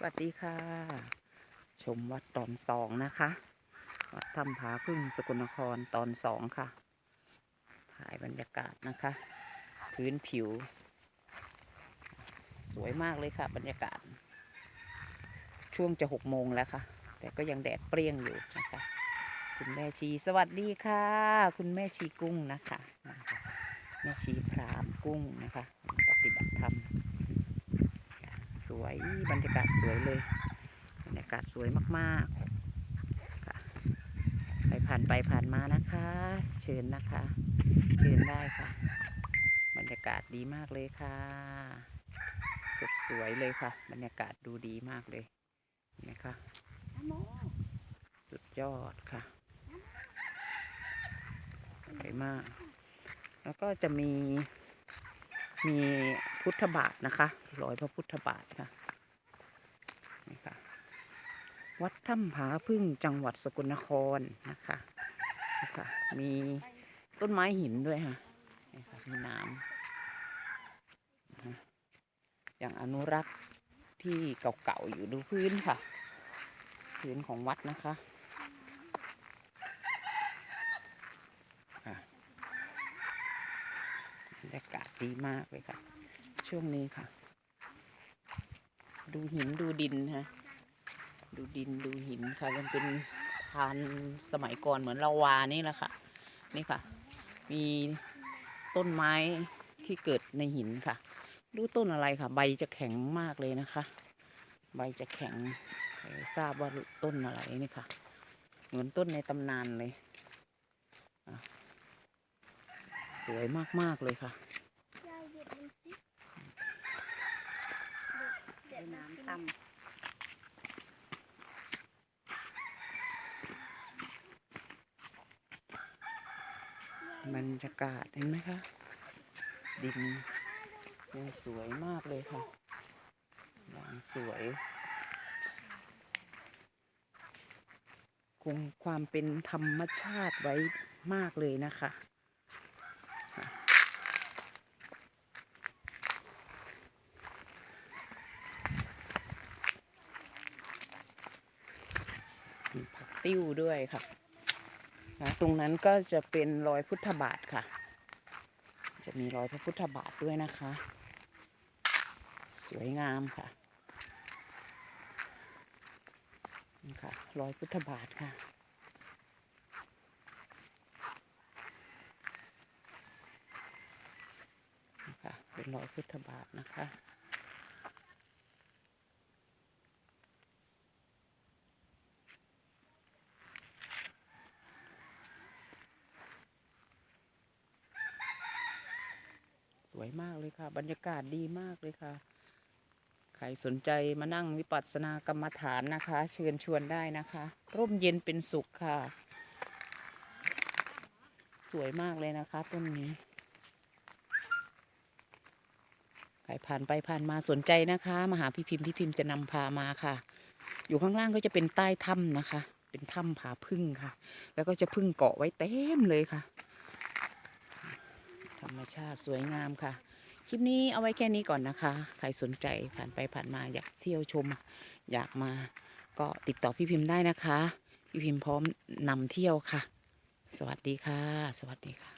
สวัสดีค่ะ ชมวัดตอนสองนะคะ วัดถ้ำผาพึ่งสกลนครตอนสองค่ะ ถ่ายบรรยากาศนะคะ พื้นผิว สวยมากเลยค่ะ บรรยากาศ ช่วงจะหกโมงแล้วค่ะ แต่ก็ยังแดดเปรี้ยงอยู่นะคะ คุณแม่ชีสวัสดีค่ะ คุณแม่ชีกุ้งนะคะนะคะแม่ชีพรามกุ้งนะคะ ปฏิบัติธรรม สวยบรรยากาศสวยเลยบรรยากาศสวยมากๆค่ะใครผ่านไปผ่านมานะคะ เชิญนะคะ เชิญได้ค่ะ บรรยากาศดีมากเลยค่ะ สดสวยเลยค่ะ บรรยากาศดูดีมากเลยนะคะสุดยอดค่ะสวยมาก แล้วก็จะมีมี พุทธบาทนะคะ รอยพระพุทธบาทค่ะนี่ค่ะ วัดถ้ำผาพึ่งจังหวัดสกลนครนะคะนี่ค่ะ มีต้นไม้หินด้วยค่ะนี่ค่ะมีน้ำอย่างอนุรักษ์ที่เก่าๆอยู่ดูพื้นค่ะ พื้นของวัดนะคะบรรยากาศดีมากเลยค่ะ ช่วงนี้ค่ะ ดูหินดูดินฮะดูดินดูหินค่ะยังเป็นทานสมัยก่อนเหมือนลาวานี่แหละค่ะ นี่ค่ะ มีต้นไม้ที่เกิดในหินค่ะ ดูต้นอะไรค่ะ ใบจะแข็งมากเลยนะคะ ใบจะแข็งทราบว่าต้นอะไรนี่ค่ะ เหมือนต้นในตำนานเลยอะสวยมาก ๆ เลยค่ะ ยายหยิบมันสิเดี๋ยว น้ำ ตำบรรยากาศเห็นไหมคะ ดินยังสวยมากเลยค่ะอย่างสวย คงความเป็นธรรมชาติไว้มากเลยนะคะ ติ้วด้วยค่ะนะตรงนั้นก็จะเป็นรอยพุทธบาทค่ะ จะมีรอยพระพุทธบาทด้วยนะคะ สวยงามค่ะนี่ค่ะรอยพุทธบาทค่ะนี่ค่ะเป็นรอยพุทธบาทนะคะ วยมากเลยค่ะ บรรยากาศดีมากเลยค่ะ ใครสนใจมานั่งวิปัสสนากรรมฐานนะคะ เชิญชวนได้นะคะ ร่มเย็นเป็นสุขค่ะ สวยมากเลยนะคะต้นนี้ใครผ่านไปผ่านมาสนใจนะคะ มาหาพี่พิมพ์พี่พิมพ์จะนำพามาค่ะ อยู่ข้างล่างก็จะเป็นใต้ถ้ำนะคะ เป็นถ้ำผาพึ่งค่ะ แล้วก็จะพึ่งเกาะไว้เต็มเลยค่ะ รรมชาติสวยงามค่ะ คลิปนี้เอาไว้แค่นี้ก่อนนะคะ ใครสนใจผ่านไปผ่านมาอยากเที่ยวชม อยากมาก็ติดต่อพี่พิมพ์ได้นะคะ พี่พิมพ์พร้อมนำเที่ยวค่ะ สวัสดีค่ะ สวัสดีค่ะ